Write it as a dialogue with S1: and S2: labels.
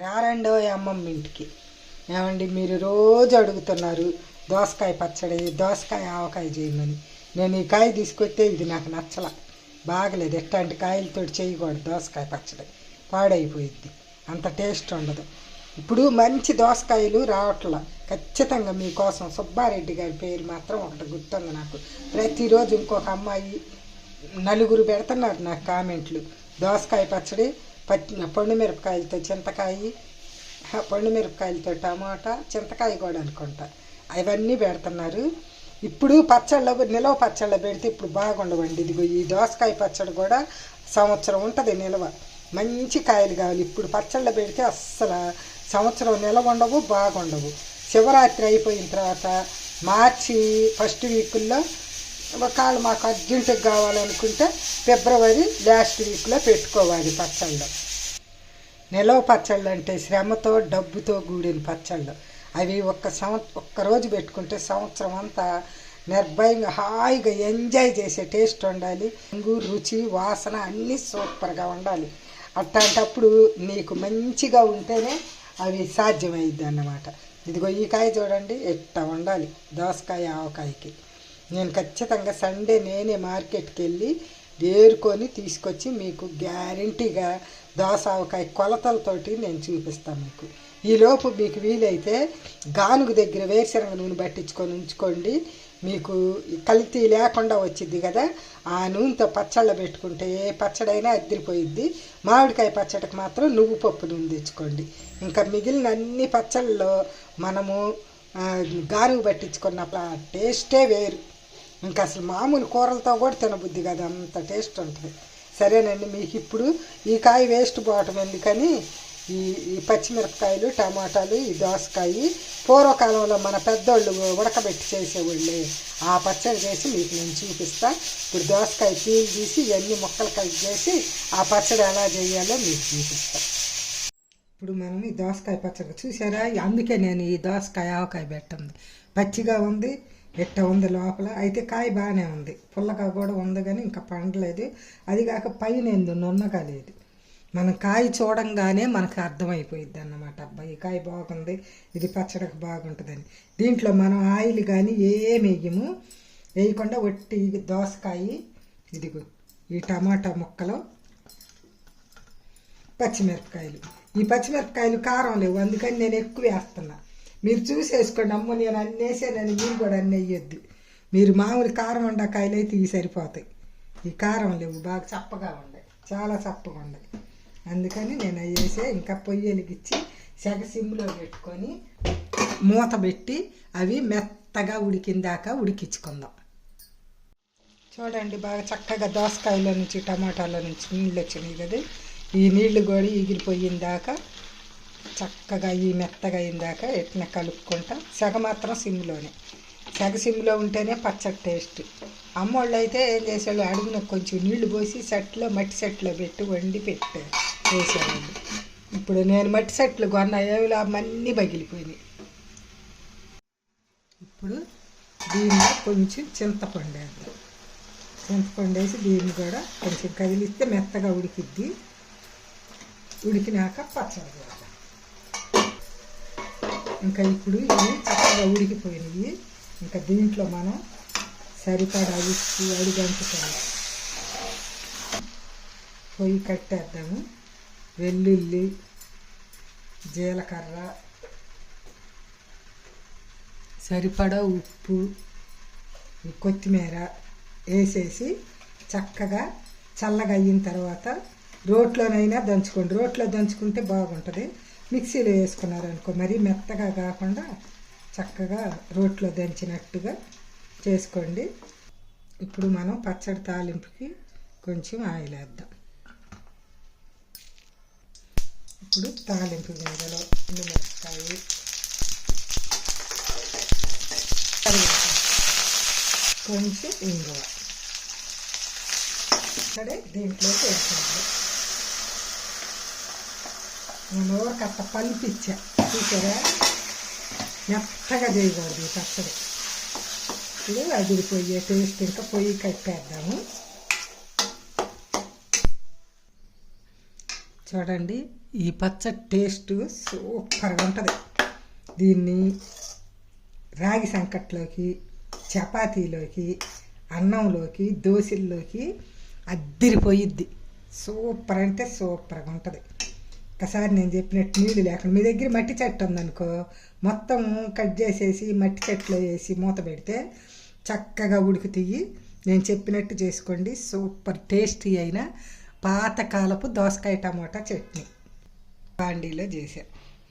S1: రారండో అమ్మమ్మ ఇంటికి. ఏమండి మీరు రోజు అడుగుతున్నారు దోసకాయ పచ్చడి దోసకాయ ఆవకాయ చేయమని. నేను ఈ కాయ తీసుకొస్తే ఇది నాకు నచ్చల. బాగలేదు ఎట్లాంటి కాయలతో చేయకూడదు దోసకాయ పచ్చడి. పాడైపోయిద్ది అంత టేస్ట్ ఉండదు. ఇప్పుడు మంచి దోసకాయలు రావట్ల. ఖచ్చితంగా మీకోసం సుబ్బారెడ్డి గారి పేరు మాత్రం ఒకటి గుర్తుంది నాకు. ప్రతిరోజు ఇంకొక అమ్మాయి నలుగురు పెడుతున్నారు నాకు కామెంట్లు. దోసకాయ పచ్చడి పట్టిన పండు మిరపకాయలతో చింతకాయ పండు మిరపకాయలతో టమాటా చింతకాయ కూడా అనుకుంటా. అవన్నీ పెడుతున్నారు. ఇప్పుడు పచ్చళ్ళ నిలవ పచ్చళ్ళ పెడితే ఇప్పుడు బాగుండవండి. ఇదిగో ఈ దోసకాయ పచ్చడి కూడా సంవత్సరం ఉంటుంది నిలవ. మంచి కాయలు కావాలి. ఇప్పుడు పచ్చళ్ళ పెడితే అస్సలు సంవత్సరం నిలవ ఉండవు బాగుండవు. శివరాత్రి అయిపోయిన తర్వాత మార్చి ఫస్ట్ వీకుల్లో కాళ్ళు మాకు అర్జెంటుగా కావాలనుకుంటే ఫిబ్రవరి లాస్ట్ వీక్లో పెట్టుకోవాలి పచ్చళ్ళు. నిలవ పచ్చళ్ళు అంటే శ్రమతో డబ్బుతో కూడిన పచ్చళ్ళు. అవి ఒక్క సంవ ఒక్క రోజు పెట్టుకుంటే సంవత్సరం అంతా నిర్భయంగా హాయిగా ఎంజాయ్ చేసే టేస్ట్ ఉండాలి. రంగు రుచి వాసన అన్నీ సూపర్గా ఉండాలి. అట్లాంటప్పుడు నీకు మంచిగా ఉంటేనే అవి సాధ్యమైద్ది అన్నమాట. ఇదిగో ఈ కాయ చూడండి ఎట్ట ఉండాలి. దోసకాయ ఆవకాయకి. నేను ఖచ్చితంగా సండే నేనే మార్కెట్కి వెళ్ళి ఏరుకొని తీసుకొచ్చి మీకు గ్యారంటీగా దోసావకాయ కొలతలతోటి నేను చూపిస్తాను మీకు. ఈలోపు మీకు వీలైతే గానుగు దగ్గర వేరుశనగ నూనె పట్టించుకొని ఉంచుకోండి. మీకు కల్తీ లేకుండా వచ్చింది కదా ఆ నూనెతో పచ్చళ్ళ పెట్టుకుంటే ఏ పచ్చడైనా అద్దరిపోయిద్ది. మామిడికాయ పచ్చడికి మాత్రం నువ్వు పప్పు నూనె తెచ్చుకోండి. ఇంకా మిగిలిన అన్ని పచ్చళ్ళలో మనము గానుగు పట్టించుకున్నప్పుడు టేస్టే వేరు. ఇంకా అసలు మామూలు కూరలతో కూడా తినబుద్ధి కదా. అంత టేస్ట్ ఉంటుంది. సరేనండి మీకు ఇప్పుడు ఈ కాయ వేస్ట్ పోవటం ఎందుకని ఈ ఈ పచ్చిమిరపకాయలు టమాటాలు ఈ దోసకాయ పూర్వకాలంలో మన పెద్దోళ్ళు ఉడకబెట్టి చేసేవాళ్ళే. ఆ పచ్చడి చేసి మీకు నేను చూపిస్తా. ఇప్పుడు దోసకాయ పీల్ తీసి ఇవన్నీ ముక్కలు కలిపి చేసి ఆ పచ్చడి ఎలా చేయాలో మీకు చూపిస్తాను ఇప్పుడు మనం ఈ దోసకాయ పచ్చడి చూసారా అందుకే నేను ఈ దోసకాయ ఆవకాయ పెట్టింది. పచ్చిగా ఉంది ఎట్ట ఉంది లోపల. అయితే కాయ బాగానే ఉంది. పుల్లగా కూడా ఉంది కానీ ఇంకా పండలేదు. అది కాక పైన ఎందు నున్నగా లేదు. మనం కాయ చూడంగానే మనకు అర్థమైపోయిద్ది అన్నమాట. అబ్బాయి ఈ కాయ బాగుంది ఇది పచ్చడికి బాగుంటుందని. దీంట్లో మనం ఆయిల్ కానీ ఏమి వేయము. వేయకుండా ఒట్టి దోసకాయ ఇదిగో ఈ టమాటా ముక్కలు పచ్చిమిరపకాయలు. ఈ పచ్చిమిరపకాయలు కారం లేవు అందుకని నేను ఎక్కువ వేస్తున్నా. మీరు చూసేసుకోండి అమ్మ నేను అన్ని వేసానని మీరు కూడా అన్ని వేయొద్దు మీరు మామూలు కారం వండకాయలు అయితే ఇవి సరిపోతాయి. ఈ కారం లేవు బాగా చప్పగా ఉన్నాయి చాలా చప్పగా ఉన్నాయి అందుకని నేను అవి వేసే ఇంకా పొయ్యి వెలిగించి సెగ సిమ్లో పెట్టుకొని మూత పెట్టి అవి మెత్తగా ఉడికిందాక ఉడికించుకుందాం. చూడండి బాగా చక్కగా దోసకాయలో నుంచి టమాటాలో నుంచి నీళ్ళు వచ్చినాయి కదా. ఈ నీళ్ళు కూడా ఎగిరిపోయిన దాకా చక్కగా ఈ మెత్తగా అయిన ఎట్లా కలుపుకుంటాం సెగ మాత్రం సిమ్లోనే. సెగ సిమ్లో ఉంటేనే పచ్చడి టేస్ట్. అమ్మోళ్ళు అయితే ఏం చేసేవాళ్ళు అడుగున కొంచెం నీళ్ళు పోసి సెట్లో మట్టి సెట్లో పెట్టి వండి పెట్టారు వేసేవాళ్ళు. ఇప్పుడు నేను మట్టి సెట్లు కొన్న ఏవిలో అన్నీ పగిలిపోయినాయి. ఇప్పుడు దీనిలో కొంచెం చింతపండు వేద్దాం. చింతపండు వేసి దీన్ని కూడా కొంచెం కదిలిస్తే మెత్తగా ఉడికిద్ది. ఉడికినాక పచ్చడి చేద్దాం. ఇంకా ఇప్పుడు ఇవి చక్కగా ఉడికిపోయినాయి ఇంకా దీంట్లో మనం సరిపడా ఉప్పు అడుగంచుకోవాలి పొయ్యి కట్టేద్దాము. వెల్లుల్లి జీలకర్ర సరిపడా ఉప్పు కొత్తిమీర వేసేసి చక్కగా చల్లగా అయిన తర్వాత రోట్లోనైనా దంచుకోండి. రోట్లో దంచుకుంటే బాగుంటుంది. మిక్సీలో వేసుకున్నారనుకో మరీ మెత్తగా కాకుండా చక్కగా రోట్లో దంచినట్టుగా చేసుకోండి. ఇప్పుడు మనం పచ్చడి తాలింపుకి కొంచెం ఆయిల్ వేద్దాం. ఇప్పుడు తాలింపు గింజలు మిరపకాయ కొంచెం ఇంగువ. ఇక్కడే దీంట్లోకి వేసుకోండి నేను ఊరకట్ట పలిపిచ్చా చూసారా? మెత్తగా చేయకూడదు ఈ పచ్చడి. ఇప్పుడు అదిరిపోయే టేస్ట్ ఇంకా పొయ్యి కట్టేద్దాము చూడండి ఈ పచ్చడి టేస్ట్ సూపర్గా ఉంటుంది. దీన్ని రాగి సంకట్లోకి చపాతీలోకి అన్నంలోకి దోశల్లోకి అద్దిరిపోయిద్ది సూపర్ అంటే సూపర్గా ఉంటుంది. ఒకసారి నేను చెప్పినట్టు నీళ్ళు లేకుండా మీ దగ్గర మట్టి చెట్టు ఉందనుకో మొత్తం కట్ చేసేసి మట్టి చెట్టులో వేసి మూత పెడితే చక్కగా ఉడుకుతాయి. నేను చెప్పినట్టు చేసుకోండి. సూపర్ టేస్టీ అయిన పాతకాలపు దోసకాయ టమాటా చట్నీ. బాండీలో చేశాను